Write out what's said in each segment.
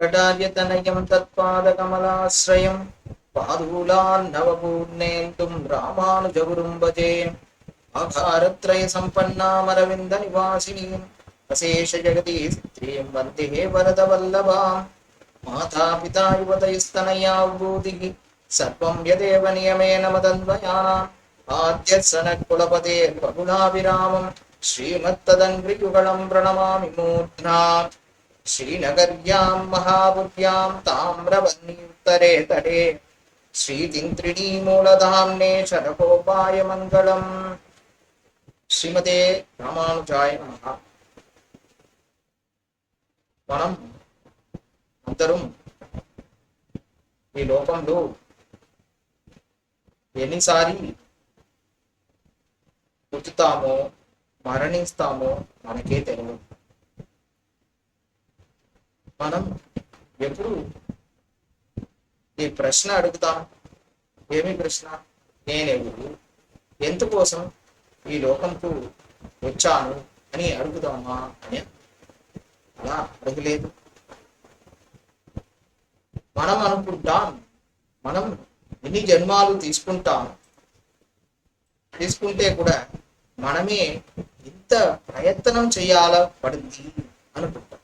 கடாரியதனயம் தற்பாதகமலாசிரயம் பாதூலான் நவபூர்ணேந்தும் ராமானுஜகுரும் பஜே ஆகாரத்ரய சம்பன்னாமரவிந்த நிவாசினீம் அசேஷ ஜெகதி ஸ்திரீம் வந்தே வரத வல்லபாம் மாதா பிதா யுவதைஸ்தனையா பூதிகி சர்வம் யதேவ நியமேன மதன்வயானாம் ஆத்யசனகுலபதே பகுலாபிராமம் ஸ்ரீமத்ததன்றியுகலம் பிரணமாமி மூர்த்னா మహాపుర్యాం తామ్రవన్యుత్తరే తడే శ్రీతింత్రిణీ మూలధామ్నే శరకోపాయ మంగళం శ్రీమతే రామానుజాయ నమః మనం అందరం ఈ లోకంలో ఎన్నిసారి పుట్టుతామో మరణిస్తామో మనకే తెలియదు మనం ఎప్పుడు ఈ ప్రశ్న అడుగుతాం? ఏమి ప్రశ్న? నేనెవరు? ఎందుకోసం ఈ లోకంకు వచ్చాను అని అడుగుదామా అని అలా అడగలేదు. మనం అనుకుంటాం మనం ఎన్ని జన్మాలు తీసుకుంటాం? తీసుకుంటే కూడా మనమే ఇంత ప్రయత్నం చేయాల పడింది అనుకుంటాం.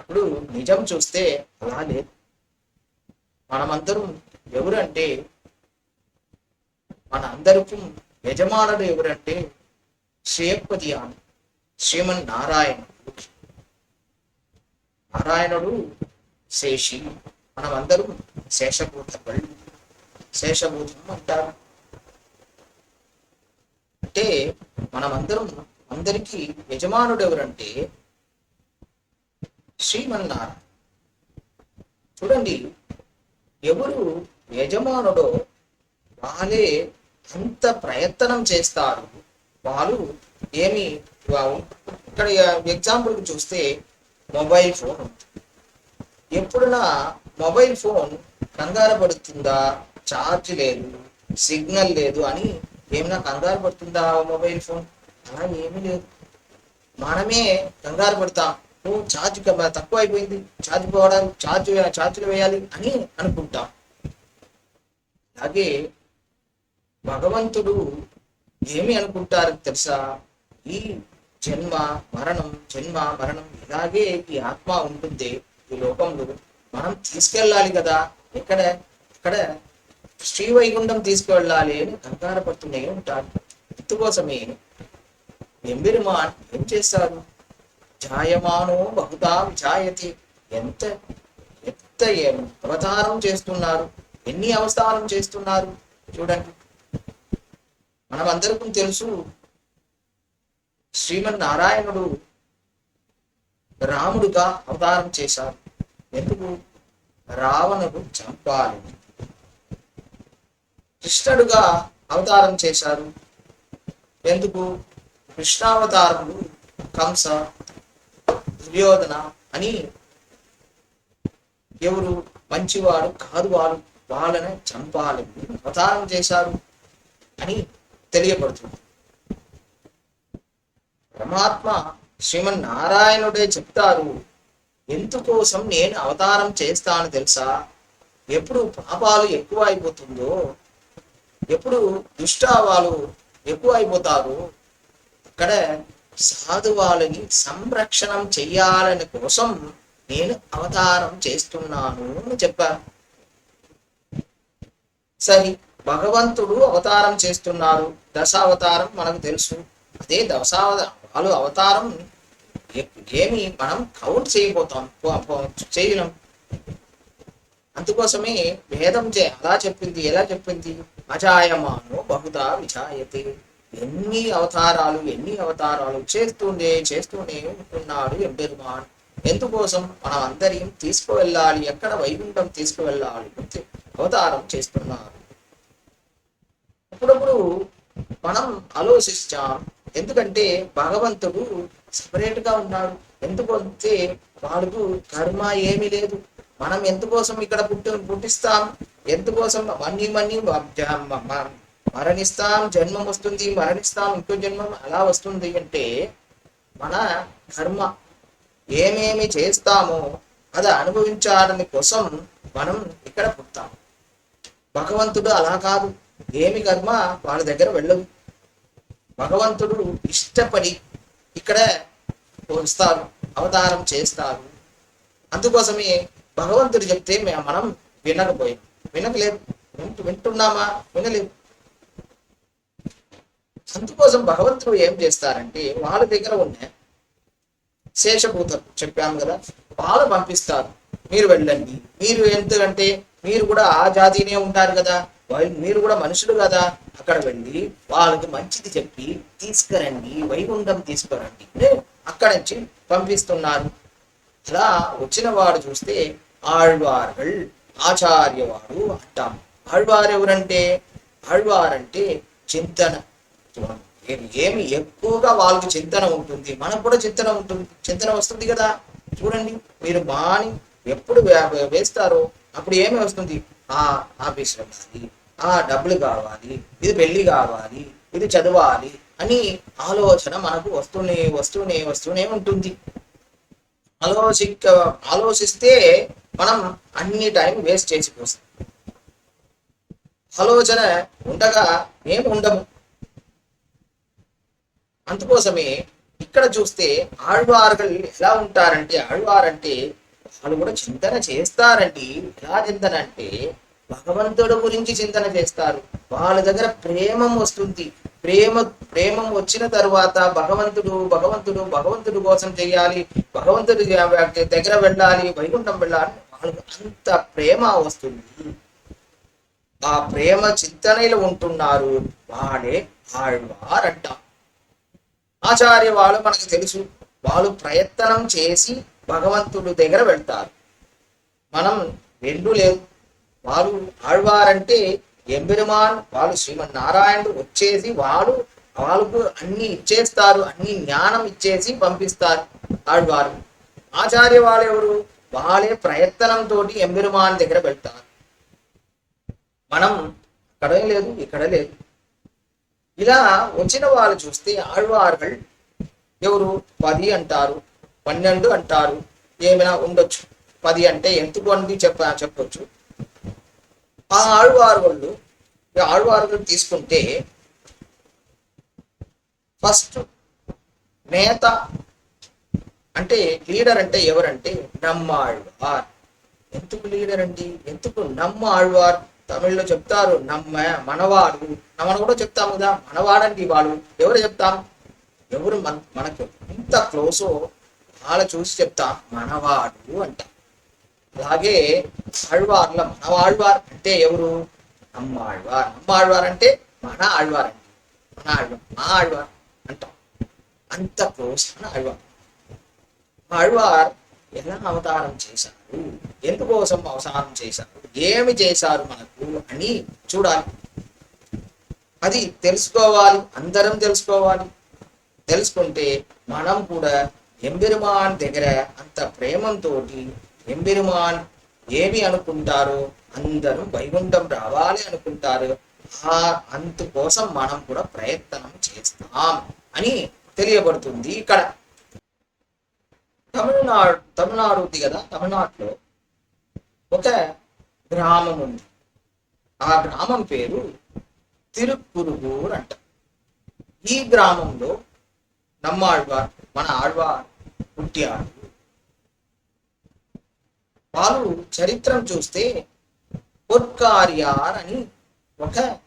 అప్పుడు నిజం చూస్తే అలా లేదు మనమందరం ఎవరంటే మన అందరికీ యజమానుడు ఎవరంటే శ్రేయపతి అని శ్రీమన్ నారాయణుడు నారాయణుడు శేషి మనమందరం శేషభూతములు. శేషభూతం అంటారు. అంటే మనమందరం అందరికీ యజమానుడు ఎవరంటే శ్రీమన్నారాయణ చూడండి ఎవరు యజమానుడో వాళ్ళే అంత ప్రయత్నం చేస్తారు. వాళ్ళు ఏమి ఇక్కడ ఎగ్జాంపుల్ చూస్తే మొబైల్ ఫోన్. ఉంది. మొబైల్ ఫోన్ కంగారు పడుతుందా? ఛార్జ్ లేదు సిగ్నల్ లేదు అని ఏమైనా కంగారు పడుతుందా ఆ మొబైల్ ఫోన్? అలా ఏమీ లేదు. మనమే కంగారు పడతాం. ఓ ఛార్జ్ తక్కువ అయిపోయింది ఛార్జ్ పోవడం ఛార్జ్ ఛార్జ్లు వేయాలి అని అనుకుంటాం. అలాగే భగవంతుడు ఏమి అనుకుంటారు తెలుసా? ఈ జన్మ మరణం జన్మ మరణం ఇలాగే ఈ ఆత్మ ఉంటుంది ఈ లోకంలో. మనం తీసుకెళ్ళాలి కదా. ఎక్కడ శ్రీ వైకుంఠం తీసుకువెళ్ళాలి అని కంగారు ఉంటారు. ఇందుకోసమే ఎంబెరుమాన్ ఏం చేస్తారు? జాయమానో బహుదా విజాయతి ఎంత ఎంత అవతారం చేస్తున్నారు? ఎన్ని అవతారం చేస్తున్నారు? చూడండి. మనం అందరికీ తెలుసు శ్రీమన్నారాయణుడు రాముడుగా అవతారం చేశారు. ఎందుకు? రావణుడు చంపాలి కృష్ణుడుగా అవతారం చేశారు. ఎందుకు? కృష్ణావతారములు కంస దుర్యోధన అని ఎవరు మంచివాడు కాదు వారు వాళ్ళని చంపాలి. అవతారం చేశారు అని తెలియబడుతుంది పరమాత్మ శ్రీమన్నారాయణుడే చెప్తారు ఎందుకోసం నేను అవతారం చేస్తాను తెలుసా? ఎప్పుడు పాపాలు ఎక్కువ అయిపోతుందో ఎప్పుడు దుష్టావాలు ఎక్కువ అయిపోతారు అక్కడ సాధువాలని సంరక్షణం చెయ్యాలని కోసం నేను అవతారం చేస్తున్నాను అని చెప్పారు సరే భగవంతుడు అవతారం చేస్తున్నారు దశావతారం మనకు తెలుసు. అదే దశావతారం. అవతారం ఏమి మనం కౌంట్ చేయబోతాం. చేయలేం. అందుకోసమే వేదం చే అలా చెప్పింది ఎలా చెప్పింది? అజాయమానో బహుదా విజాయతే. ఎన్ని అవతారాలు ఎన్ని అవతారాలు చేస్తూనే చేస్తూనే ఉంటున్నాడు ఎంపెరుమాన్ ఎందుకోసం? మనం అందరిని తీసుకువెళ్ళాలి ఎక్కడ వైకుంఠం తీసుకువెళ్ళాలి అవతారం చేస్తున్నారు. అప్పుడప్పుడు మనం ఆలోచిస్తాం ఎందుకంటే భగవంతుడు సపరేట్గా ఉన్నాడు. ఎందుకంటే వాడుకు కర్మ ఏమీ లేదు. మనం ఎందుకోసం ఇక్కడ పుట్టి పుట్టిస్తాం? ఎందుకోసం? మన్ని మన్ని మరణిస్తాం జన్మం వస్తుంది మరణిస్తాం ఇంకో జన్మం అలా వస్తుంది అంటే మన కర్మ ఏమేమి చేస్తామో అది అనుభవించాలని కోసం మనం ఇక్కడ పుట్టాం భగవంతుడు అలా కాదు. ఏమి కర్మ వాళ్ళ దగ్గర వెళ్ళవు భగవంతుడు ఇష్టపడి ఇక్కడ వస్తారు అవతారం చేస్తారు. అందుకోసమే భగవంతుడు చెప్తే మనం వినకపోయాం. వినకలేదు. వింటు వింటున్నామా? వినలేదు. అందుకోసం భగవంతుడు ఏం చేస్తారంటే వాళ్ళ దగ్గర ఉన్న శేషభూతం చెప్పాము కదా వాళ్ళు పంపిస్తారు. మీరు వెళ్ళండి. మీరు ఎందుకంటే మీరు కూడా ఆ జాతినే ఉంటారు కదా మీరు కూడా మనుషులు కదా అక్కడ వెళ్ళి వాళ్ళకి మంచిది చెప్పి తీసుకురండి వైకుంఠం తీసుకురండి. అక్కడ నుంచి పంపిస్తున్నారు. అలా వచ్చిన వాడు చూస్తే ఆళ్వార్గల్ ఆచార్యవాడు అంటాం. ఆళ్వారు ఎవరంటే ఆళ్వారంటే చింతన. చూడండి, ఏమి ఎక్కువగా వాళ్ళకి చింతన ఉంటుంది. మనకు కూడా చింతన ఉంటుంది. చింతన వస్తుంది కదా. చూడండి మీరు బాని ఎప్పుడు వే- వేస్తారో అప్పుడు ఏమి వస్తుంది? ఆ ఆఫీస్ వెళ్ళాలి ఆ డబ్బులు కావాలి ఇది పెళ్ళి కావాలి ఇది చదవాలి అని ఆలోచన మనకు వస్తూనే వస్తూనే వస్తూనే ఉంటుంది. ఆలోచిక ఆలోచిస్తే మనం అన్ని టైం వేస్ట్ చేసిపోస్తాం ఆలోచన ఉండగా మేము ఉండము. అందుకోసమే ఇక్కడ చూస్తే ఆళ్వారులు ఎలా ఉంటారంటే ఆళ్వారంటే వాళ్ళు కూడా చింతన చేస్తారండి. ఎలా చింతన అంటే భగవంతుడు గురించి చింతన చేస్తారు. వాళ్ళ దగ్గర ప్రేమం వస్తుంది. ప్రేమ ప్రేమం వచ్చిన తర్వాత భగవంతుడు భగవంతుడు భగవంతుడు కోసం చేయాలి భగవంతుడి దగ్గర వెళ్ళాలి వైకుంఠం వెళ్ళాలి వాళ్ళకు అంత ప్రేమ వస్తుంది. ఆ ప్రేమ చింతనలో ఉంటున్నారు. వాడే ఆళ్వార్ ఆచార్య వాళ్ళు మనకు తెలుసు. వాళ్ళు ప్రయత్నం చేసి భగవంతుడి దగ్గర వెళ్తారు. మనం రెండు లేదు వారు ఆడవారంటే ఎంబెరుమాన్ వాళ్ళు శ్రీమన్నారాయణుడు వచ్చేసి వాళ్ళు వాళ్ళకు అన్ని ఇచ్చేస్తారు అన్ని జ్ఞానం ఇచ్చేసి పంపిస్తారు ఆడవారు. ఆచార్య వాళ్ళు ఎవరు? వాళ్ళే ప్రయత్నంతో ఎంబెరుమాన్ దగ్గర వెళ్తారు. మనం అక్కడ లేదు ఇక్కడ లేదు. ఇలా వచ్చిన వాళ్ళు చూస్తే ఆళ్వార్గల్ ఎవరు? పది అంటారు. పన్నెండు అంటారు. ఏమైనా ఉండొచ్చు. పది అంటే ఎందుకు అని చెప్ప చెప్పొచ్చు. ఆ ఆழ்వార్గళ్ళు ఆళ్వార్గలు తీసుకుంటే ఫస్ట్ నేత అంటే లీడర్ అంటే ఎవరంటే నమ్మ ఆళ్వార్ ఎందుకు లీడర్ అండి? ఎందుకు నమ్మ ఆళ్వార్ తమిళ్ళో చెప్తారు నమ్మ మనవాడు. మనం కూడా చెప్తాము కదా మనవాడండి వాడు. ఎవరు చెప్తాం ఎవరు మన మనకు ఎంత క్లోజో వాళ్ళ చూసి చెప్తాం మనవాడు అంట. అలాగే ఆళ్వార్ల మనవాళ్వార్ అంటే ఎవరు? నమ్మ ఆళ్వార్ నమ్మ ఆళ్వార్ అంటే మన ఆళ్వార్ అండి మన ఆళ్వార్ మా ఆళ్వార్ అంటాం. అంత క్లోజ్ మన ఆళ్వార్. ఆళ్వార్ ఎలా అవతారం చేశారు ఎందుకోసం అవతారం చేశారు ఏమి చేశారు మనకు అని చూడాలి. అది తెలుసుకోవాలి అందరం తెలుసుకోవాలి. తెలుసుకుంటే మనం కూడా ఎంబెరుమాన్ దగ్గర అంత ప్రేమంతో ఎంబెరుమాన్ ఏమి అనుకుంటారో అందరూ వైకుంఠం రావాలి అనుకుంటారు. ఆ అందుకోసం మనం కూడా ప్రయత్నం చేస్తాం అని తెలియబడుతుంది ఇక్కడ. తమిళనాడు తమిళనాడు ఉంది కదా తమిళనాడులో ఒక గ్రామం ఉంది ఆ గ్రామం పేరు తిరుక్కురుగూర్ అంట ఈ గ్రామంలో నమ్మ నమ్మాళ్వార్ మన ఆళ్వార్ పుట్టాడు వాళ్ళు చరిత్రం చూస్తే పొట్కార్యార్ అని ఒక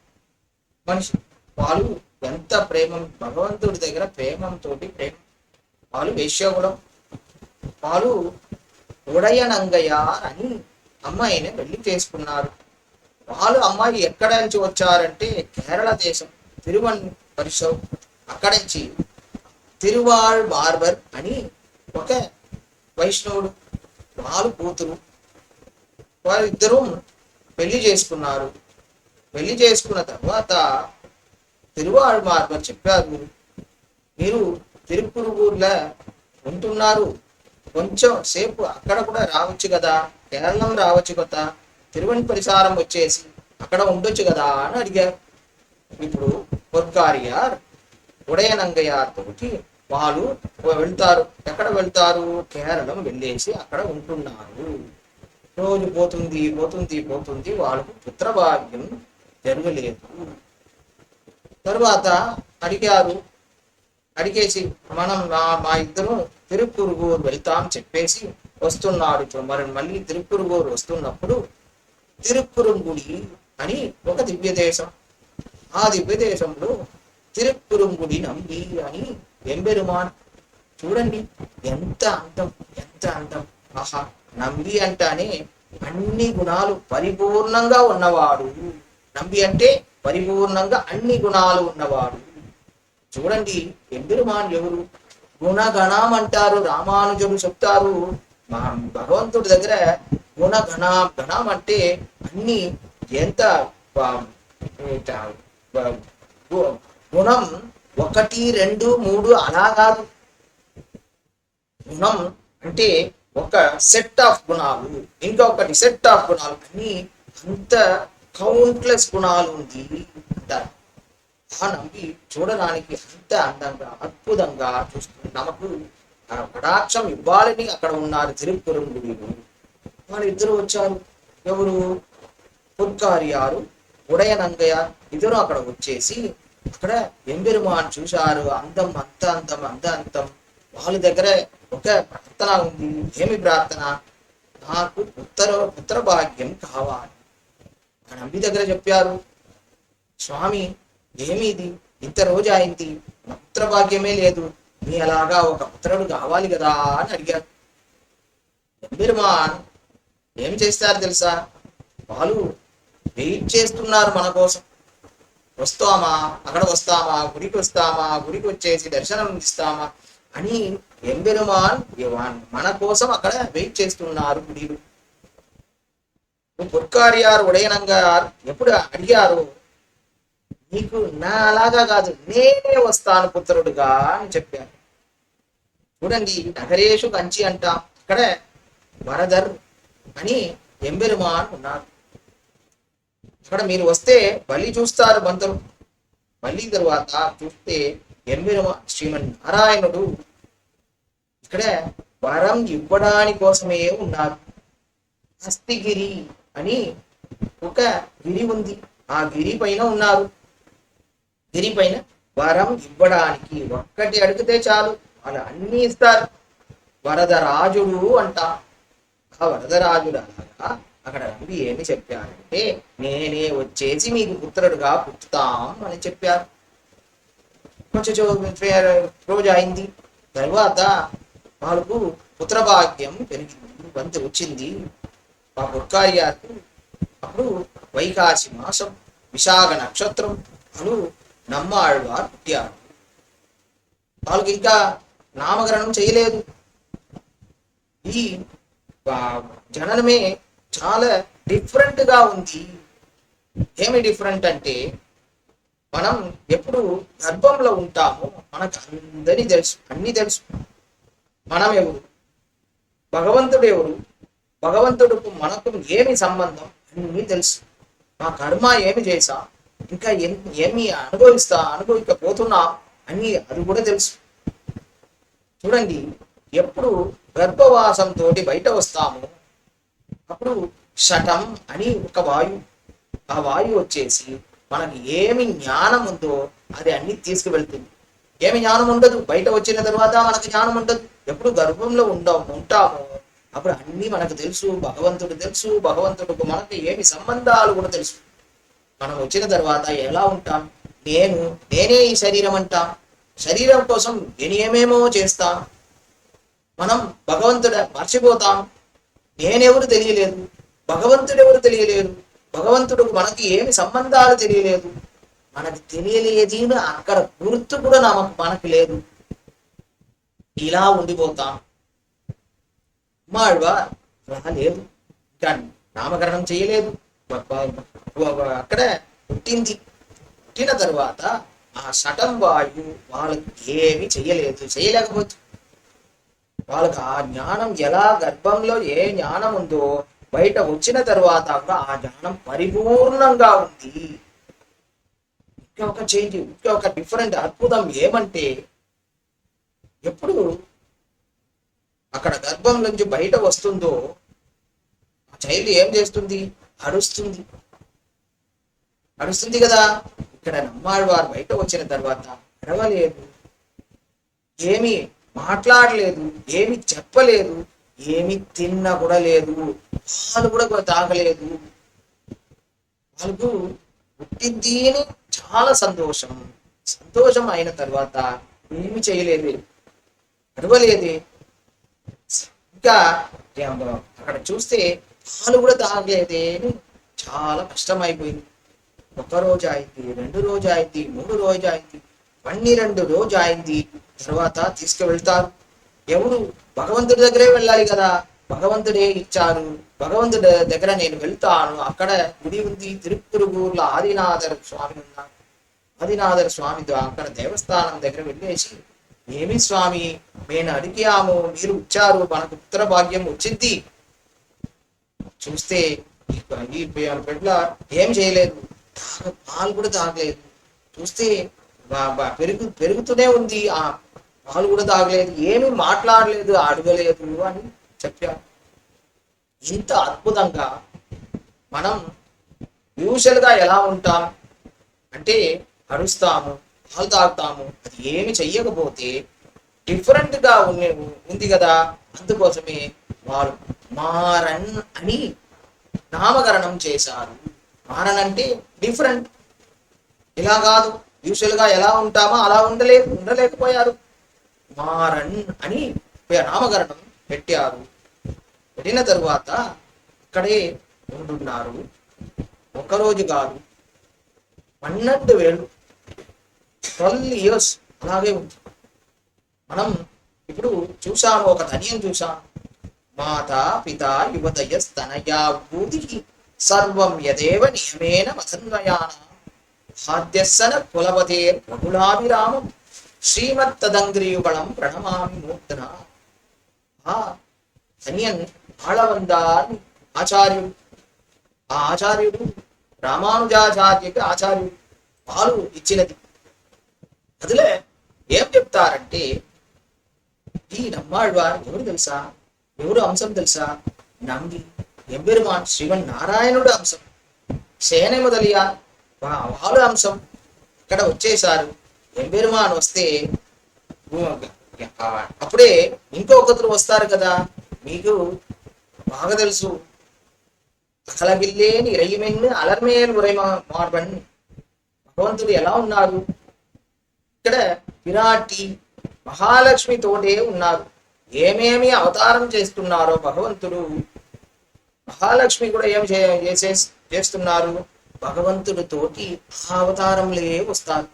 మనిషి. వాళ్ళు ఎంత ప్రేమ భగవంతుడి దగ్గర ప్రేమంతో ప్రేమ. వాళ్ళు వేశ్యకులం. వాళ్ళు ఉడయనంగయార్ అని అమ్మాయిని పెళ్ళి చేసుకున్నారు. వాళ్ళు అమ్మాయి ఎక్కడ నుంచి వచ్చారంటే కేరళ దేశం తిరువన్ పరిసవ్ అక్కడి నుంచి. తిరువాళ్ బార్బర్ అని ఒక వైష్ణవుడు వాళ్ళు కూతురు వారిద్దరూ పెళ్ళి చేసుకున్నారు. పెళ్ళి చేసుకున్న తర్వాత తిరువాళ్ బార్బర్ చెప్పారు మీరు తిరుపురుగుర్లో ఉంటున్నారు. కొంచెం సేపు అక్కడ కూడా రావచ్చు కదా. కేరళం రావచ్చు కొత్త. తిరువని పరిసారం వచ్చేసి అక్కడ ఉండొచ్చు కదా అని అడిగారు ఇప్పుడు పొర్కారియార్ ఉడయనంగయ్యార్ తోటి వాళ్ళు వెళ్తారు. ఎక్కడ వెళ్తారు? కేరళం వెళ్ళేసి అక్కడ ఉంటున్నారు. రోజు పోతుంది పోతుంది పోతుంది. వాళ్ళకు పుత్రభాగ్యం జరగలేదు. తరువాత అడిగారు. అడిగేసి మనం మా మా ఇద్దరు తిరుక్కురుగూరు వెళ్తాం చెప్పేసి వస్తున్నాడు. ఇప్పుడు మరి మళ్ళీ తిరుక్కురుగూరు వస్తున్నప్పుడు తిరుక్కురుంగుడి అని ఒక దివ్య దేశం ఆ దివ్య దేశంలో తిరుక్కురుంగుడి నంబి అని ఎంబెరుమాన్. చూడండి ఎంత అందం ఎంత అందం. ఆహా నంబి అంటానే అన్ని గుణాలు పరిపూర్ణంగా ఉన్నవాడు. నంబి అంటే పరిపూర్ణంగా అన్ని గుణాలు ఉన్నవాడు. చూడండి ఎంబెరుమాన్ ఎవరు? గుణగణం అంటారు రామానుజులు చెప్తారు. మా భగవంతుడి దగ్గర గుణగణ గణం అంటే అన్ని ఎంత గుణం ఒకటి రెండు మూడు అలా కాదు గుణం అంటే ఒక సెట్ ఆఫ్ గుణాలు ఇంకా ఒకటి సెట్ ఆఫ్ గుణాలు అని అంత కౌంట్లెస్ గుణాలు ఉంది అంటారు. ఆ నమ్మి చూడడానికి అంత అందంగా అద్భుతంగా చూస్తుంది నమకు తన కటాక్షం ఇవ్వాలని అక్కడ ఉన్నారు తిరుపురంగుడు వాళ్ళు ఇద్దరు వచ్చారు. ఎవరు? పుత్కారియారు ఉడయనంగయ్య ఇద్దరు అక్కడ వచ్చేసి అక్కడ ఎంబెరుమాన్ చూశారు. అందం అంత అందం అంత అంతం. వాళ్ళ దగ్గర ఒక ప్రార్థన ఉంది. ఏమి ప్రార్థన? నాకు ఉత్తర ఉత్తర భాగ్యం కావాలి. ఆ అంబి దగ్గర చెప్పారు. స్వామి ఏమి ఇది? ఇంత రోజు అయింది. ఉత్తర భాగ్యమే లేదు. నీ అలాగా ఒక పుత్రుడు కావాలి కదా అని అడిగారు. ఎంబెరుమాన్ ఏం చేస్తారు తెలుసా? వాళ్ళు వెయిట్ చేస్తున్నారు మన కోసం. వస్తామా? అక్కడ వస్తామా? గుడికి వస్తామా? గుడికి వచ్చేసి దర్శనం ఇస్తామా? అని ఎంబెరుమాన్ మన కోసం అక్కడ వెయిట్ చేస్తున్నారు గుడిలు. పుర్కారియారు ఉడయనంగారు ఎప్పుడు అడిగారు? నీకు నా అలాగా కాదు నేనే వస్తాను పుత్రుడుగా అని చెప్పారు. చూడండి నగరేషు కంచి అంటాం. ఇక్కడ వరదర్ అని ఎంబెరుమాన్ ఉన్నారు. ఇక్కడ మీరు వస్తే బలి చూస్తారు బంతులు. మళ్ళీ తర్వాత చూస్తే ఎంబెరుమా శ్రీమన్ నారాయణుడు ఇక్కడ వరం ఇవ్వడాని కోసమే ఉన్నారు. హస్తిగిరి అని ఒక గిరి ఉంది. ఆ గిరి పైన ఉన్నారు. దీనిపైన వరం ఇవ్వడానికి ఒక్కటి అడిగితే చాలు వాళ్ళు అన్ని ఇస్తారు. వరదరాజుడు అంట. ఆ వరదరాజుడు అలాగా అక్కడ రండి ఏమి చెప్పారంటే నేనే వచ్చేసి మీకు పుత్రుడుగా పుట్టుతాం అని చెప్పారు. కొంచెం రోజు అయింది. తర్వాత వాళ్ళకు పుత్రభాగ్యం పెరిగింది వంతు వచ్చింది. మా పుర్కార్యాకు అప్పుడు వైకాసి మాసం విశాఖ నక్షత్రం అను నమ్మాళ్వార్ పుట్టారు వాళ్ళకి ఇంకా నామకరణం చేయలేదు. ఈ జననమే చాలా డిఫరెంట్గా ఉంది. ఏమి డిఫరెంట్ అంటే మనం ఎప్పుడు గర్భంలో ఉంటామో మనకు అందరినీ తెలుసు అన్ని తెలుసు. మనం ఎవరు భగవంతుడు ఎవరు భగవంతుడుకు మనకు ఏమి సంబంధం? అన్ని తెలుసు. మా కర్మ ఏమి చేశా? ఇంకా ఎన్- ఏమి అనుభవిస్తా అనుభవించబోతున్నా అని అది కూడా తెలుసు. చూడండి ఎప్పుడు గర్భవాసంతో బయట వస్తామో అప్పుడు శటం అని ఒక వాయువు ఆ వాయువు వచ్చేసి మనకి ఏమి జ్ఞానం ఉందో అది అన్ని తీసుకువెళ్తుంది. ఏమి జ్ఞానం ఉండదు బయట వచ్చిన తర్వాత మనకు జ్ఞానం ఉండదు. ఎప్పుడు గర్భంలో ఉండం ఉంటామో అప్పుడు అన్ని మనకు తెలుసు భగవంతుడు తెలుసు భగవంతుడికి మనకు ఏమి సంబంధాలు కూడా తెలుసు. మనం వచ్చిన తర్వాత ఎలా ఉంటాం? నేను నేనే ఈ శరీరం అంటాం? శరీరం కోసం నేను ఏమేమో చేస్తాం? మనం భగవంతుడ మర్చిపోతాం? నేనెవరు తెలియలేదు? భగవంతుడెవరు తెలియలేదు? భగవంతుడు మనకి ఏమి సంబంధాలు తెలియలేదు? మనకి తెలియలేది అక్కడ గుర్తు కూడా నాకు మనకు లేదు. ఇలా ఉండిపోతాం. మాడ్వా అలా లేదు. ఇంకా నామకరణం చేయలేదు. అక్కడే పుట్టింది. పుట్టిన తర్వాత ఆ సటం వాయువు వాళ్ళకి ఏమి చెయ్యలేదు చేయలేకపోతే వాళ్ళకి ఆ జ్ఞానం ఎలా గర్భంలో ఏ జ్ఞానం ఉందో బయట వచ్చిన తర్వాత కూడా ఆ జ్ఞానం పరిపూర్ణంగా ఉంది. ఇంకా ఒక చేంజ్ ఇంకా ఒక డిఫరెంట్ అద్భుతం ఏమంటే ఎప్పుడు అక్కడ గర్భం నుంచి బయట వస్తుందో ఆ చైల్డ్ ఏం చేస్తుంది? అరుస్తుంది. అరుస్తుంది కదా? ఇక్కడ నమ్మాడు వారు బయట వచ్చిన తర్వాత అరవలేదు. ఏమి మాట్లాడలేదు ఏమి చెప్పలేదు ఏమి తిన్నా కూడా లేదు పాలు కూడా తాగలేదు. వాళ్ళకు పుట్టింది చాలా సంతోషం. సంతోషం అయిన తర్వాత ఏమి చేయలేదు. అడవలేదు ఇంకా అక్కడ చూస్తే పాలు కూడా తాగలేదే. చాలా కష్టం అయిపోయింది ఒక రోజు అయింది రెండు రోజు అయింది మూడు రోజు అయింది పన్నెండు రోజు అయింది తర్వాత తీసుకువెళ్తారు. ఎవరు? భగవంతుడి దగ్గరే వెళ్ళాలి కదా. భగవంతుడే ఇచ్చారు. భగవంతుడి దగ్గర నేను వెళ్తాను. అక్కడ గుడి ఉంది. తిరుప్పురుగుర్లో ఆదినాథర్ స్వామి ఉన్నారు. ఆదినాథర్ స్వామి అక్కడ దేవస్థానం దగ్గర వెళ్ళేసి ఏమి స్వామి? నేను అడిగాము. మీరు ఇచ్చారు. మనకు పుత్ర భాగ్యం వచ్చింది. చూస్తే ఈ- ఈ బిడ్డ ఏం చేయలేదు. తాగ- పాలు కూడా తాగలేదు. చూస్తే పెరుగు పెరుగుతూనే ఉంది. ఆ పాలు కూడా తాగలేదు. ఏమీ మాట్లాడలేదు అడగలేదు అని చెప్పారు ఇంత అద్భుతంగా మనం యూజువల్గా ఎలా ఉంటాం? అంటే అరుస్తాము పాలు తాగుతాము అది ఏమి చెయ్యకపోతే డిఫరెంట్గా ఉండే ఉంది కదా. అందుకోసమే వారు మారన్ అని నామకరణం చేశారు. మారన్ అంటే డిఫరెంట్ ఇలా కాదు? యూజువల్గా ఎలా ఉంటామో అలా ఉండలేదు ఉండలేకపోయారు. మారన్ అని నామకరణం పెట్టారు. పెట్టిన తరువాత అక్కడే ఉంటున్నారు. ఒకరోజు కాదు పన్నెండు వేలు. ట్వెల్వ్ ఇయర్స్ అలాగే ఉంది. మనం ఇప్పుడు చూసాము ఒక ధనియం చూసాము. மாதா பிதா யுவதயஸ்தனயா பூதி. சர்வம் யதேவ நியமேன மதன்வயான ஆத்தியசன குலபதே பிரபுலாபிராமம். ஸ்ரீமத் ததங்கிரியுபலம் பிரணமாமி மூர்த்தனா. ஆ தனியன் ஆள வந்தார் ஆச்சாரியும் ఆ ఆచార్యుడు రామానుజాచార్యకి ఆచార్యుడు పాలు ఇచ్చినది అదిలే ఏం చెప్తారంటే ఈ నమ్మాడు ఎవరు తెలుసా ఎవరు అంశం తెలుసా? నంది. ఎంబెరుమాన్ శ్రీమన్ నారాయణుడు అంశం? సేన మొదలియా? వాళ్ళు అంశం? ఇక్కడ వచ్చేసారు ఎంబెరుమాన్ వస్తే అప్పుడే ఇంకొకరు వస్తారు కదా? మీకు బాగా తెలుసు. అసలగిల్లేని ఇరయమెన్ను అలర్మేలు ఉరై మార్బన్ భగవంతుడు ఎలా ఉన్నారు? ఇక్కడ విరాటి మహాలక్ష్మి తోటే ఉన్నారు. ఏమేమి అవతారం చేస్తున్నారో భగవంతుడు మహాలక్ష్మి కూడా ఏం చే- చేసే చేస్తున్నారు? భగవంతుడితోటి ఆ అవతారంలే వస్తారు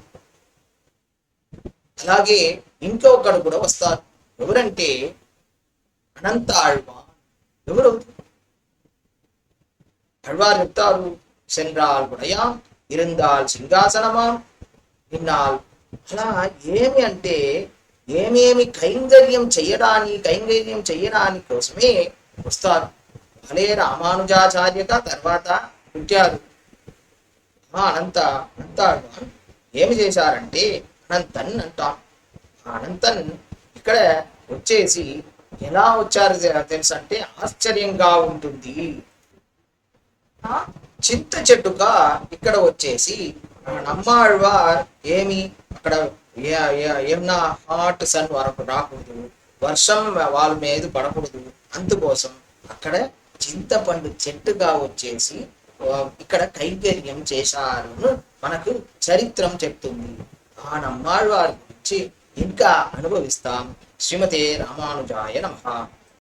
అలాగే ఇంకొకడు కూడా వస్తారు ఎవరంటే అనంత ఆళ్వా ఎవరు? అழ்వారు చెప్తారు సెన్రాల్ గుడయా ఇరందాల్ సింహాసనమా నిన్నాల్ అలా ఏమి అంటే ఏమేమి కైంకర్యం చెయ్యడానికి కైంకర్యం చెయ్యడానికి కోసమే వస్తారు. అలే రామానుజాచార్యక తర్వాత పుట్టారు. ఆ అనంత అనంత ఏమి చేశారంటే అనంతన్ అంటాం. ఆ అనంతన్ ఇక్కడ వచ్చేసి ఎలా వచ్చారు తెలుసా అంటే ఆశ్చర్యంగా ఉంటుంది. ఆ? చింత చెట్టుగా ఇక్కడ వచ్చేసి నమ్మాళ్వార్ ఏమి? అక్కడ ఏమన్నా హాట్ సన్ వరకు రాకూడదు వర్షం వాళ్ళ మీద పడకూడదు. అందుకోసం అక్కడ చింతపండు చెట్టుగా వచ్చేసి ఇక్కడ కైంకర్యం చేశారు మనకు చరిత్రం చెప్తుంది. ఆ నమ్మాళ్వారి గురించి ఇంకా అనుభవిస్తాం. శ్రీమతే రామానుజాయ నమ.